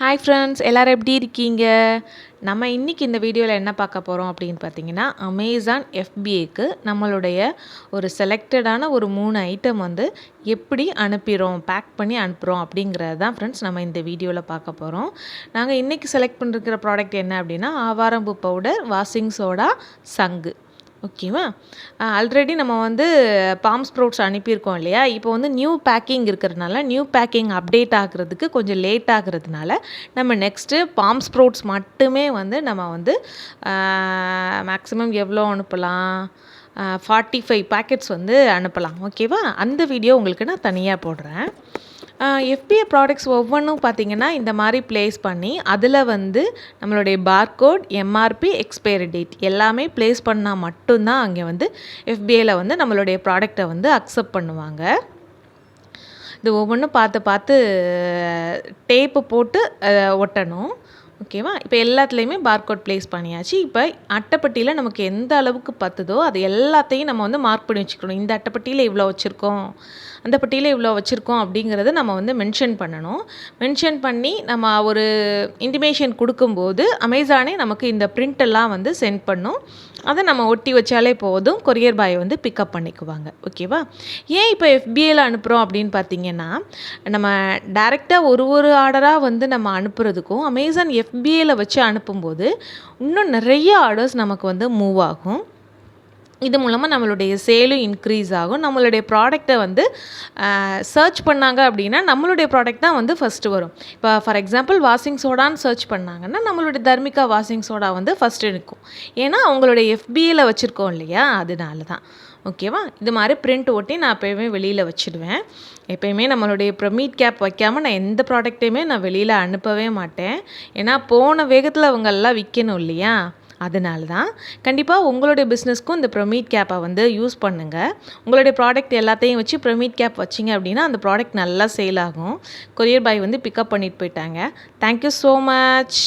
Hi friends எல்லோரும் எப்படி இருக்கீங்க? நம்ம இன்றைக்கி இந்த வீடியோவில் என்ன பார்க்க போகிறோம் அப்படின்னு பார்த்தீங்கன்னா அமேசான் எஃபிஏக்கு நம்மளுடைய ஒரு செலக்டடான ஒரு மூணு ஐட்டம் வந்து எப்படி அனுப்பிடுறோம் பேக் பண்ணி அனுப்புகிறோம் அப்படிங்கிறது தான் ஃப்ரெண்ட்ஸ் நம்ம இந்த வீடியோவில் பார்க்க போகிறோம் நாங்கள் இன்றைக்கி செலக்ட் பண்ணிருக்கிற ப்ராடக்ட் என்ன அப்படின்னா ஆவாரம்பு பவுடர் வாஷிங் சோடா சங்கு. ஓகேவா? ஆல்ரெடி நம்ம வந்து பாம் ஸ்ப்ரௌட்ஸ் அனுப்பியிருக்கோம் இல்லையா? இப்போ வந்து நியூ பேக்கிங் இருக்கிறதுனால நியூ பேக்கிங் அப்டேட் ஆகிறதுக்கு கொஞ்சம் லேட் ஆகிறதுனால நம்ம நெக்ஸ்ட்டு பாம் ஸ்ப்ரௌட்ஸ் மட்டுமே வந்து நம்ம வந்து மேக்ஸிமம் எவ்வளோ அனுப்பலாம்? ஃபார்ட்டி ஃபைவ் பேக்கெட்ஸ் வந்து அனுப்பலாம். ஓகேவா? அந்த வீடியோ உங்களுக்கு நான் தனியாக போடுறேன். எஃபிஏ ப்ராடக்ட்ஸ் ஒவ்வொன்றும் பார்த்திங்கன்னா இந்த மாதிரி ப்ளேஸ் பண்ணி அதில் வந்து நம்மளுடைய பார்கோட் எம்ஆர்பி எக்ஸ்பைரி டேட் எல்லாமே ப்ளேஸ் பண்ணால் மட்டும்தான் அங்கே வந்து எஃபிஏல வந்து நம்மளுடைய ப்ராடக்டை வந்து அக்செப்ட் பண்ணுவாங்க. இது ஒவ்வொன்றும் பார்த்து பார்த்து டேப்பு போட்டு ஒட்டணும். ஓகேவா? இப்போ எல்லாத்துலேயுமே பார்கோட் ப்ளேஸ் பண்ணியாச்சு. இப்போ அட்டைப்பட்டியில் நமக்கு எந்த அளவுக்கு பத்துதோ அது எல்லாத்தையும் நம்ம வந்து மார்க் பண்ணி வச்சுக்கணும். இந்த அட்டைப்பட்டியில் இவ்வளோ வச்சுருக்கோம் அந்த பட்டியில் இவ்வளோ வச்சுருக்கோம் அப்படிங்கிறத நம்ம வந்து மென்ஷன் பண்ணணும். மென்ஷன் பண்ணி நம்ம ஒரு இன்டிமேஷன் கொடுக்கும்போது அமேசானே நமக்கு இந்த பிரிண்டெல்லாம் வந்து சென்ட் பண்ணும். அதை நம்ம ஒட்டி வச்சாலே போதும். கொரியர் பாய் வந்து பிக்கப் பண்ணிக்குவாங்க. ஓகேவா ஏன் இப்போ எஃபிஐயில் அனுப்புகிறோம் அப்படின்னு பார்த்தீங்கன்னா நம்ம டேரெக்டாக ஒரு ஒரு ஆர்டராக வந்து நம்ம அனுப்புறதுக்கும் அமேசான் எஃபிஐயில் வச்சு அனுப்பும்போது இன்னும் நிறைய ஆர்டர்ஸ் நமக்கு வந்து மூவ் ஆகும். இது மூலமாக நம்மளுடைய சேலும் இன்க்ரீஸ் ஆகும். நம்மளுடைய ப்ராடக்ட்டை வந்து சர்ச் பண்ணாங்க அப்படின்னா நம்மளுடைய ப்ராடக்ட் தான் வந்து ஃபஸ்ட்டு வரும். இப்போ ஃபார் எக்ஸாம்பிள் வாஷிங் சோடான்னு சர்ச் பண்ணாங்கன்னா நம்மளுடைய தர்மிகா வாஷிங் சோடா வந்து ஃபஸ்ட்டு இருக்கும் ஏன்னா அவங்களுடைய எஃபிஏல வச்சுருக்கோம் இல்லையா? அதனால தான் ஓகேவா இது மாதிரி பிரிண்ட் ஒட்டி நான் எப்போயுமே வெளியில் வச்சுடுவேன். எப்போயுமே நம்மளுடைய ப்ரமீட் கேப் வைக்காமல் நான் எந்த ப்ராடக்ட்டையுமே நான் வெளியில் அனுப்பவே மாட்டேன். ஏன்னா போன வேகத்தில் அவங்கெல்லாம் விற்கணும் இல்லையா? அதனால தான் கண்டிப்பாக உங்களுடைய பிஸ்னஸ்க்கும் இந்த ப்ரொமீட் கேப்பை வந்து யூஸ் பண்ணுங்கள் உங்களுடைய ப்ராடக்ட் எல்லாத்தையும் வச்சு ப்ரொமீட் கேப் வச்சிங்க அப்படின்னா அந்த ப்ராடக்ட் நல்லா சேல் ஆகும். கொரியர் பாய் வந்து பிக்கப் பண்ணிட்டு போயிட்டாங்க. Thank you so much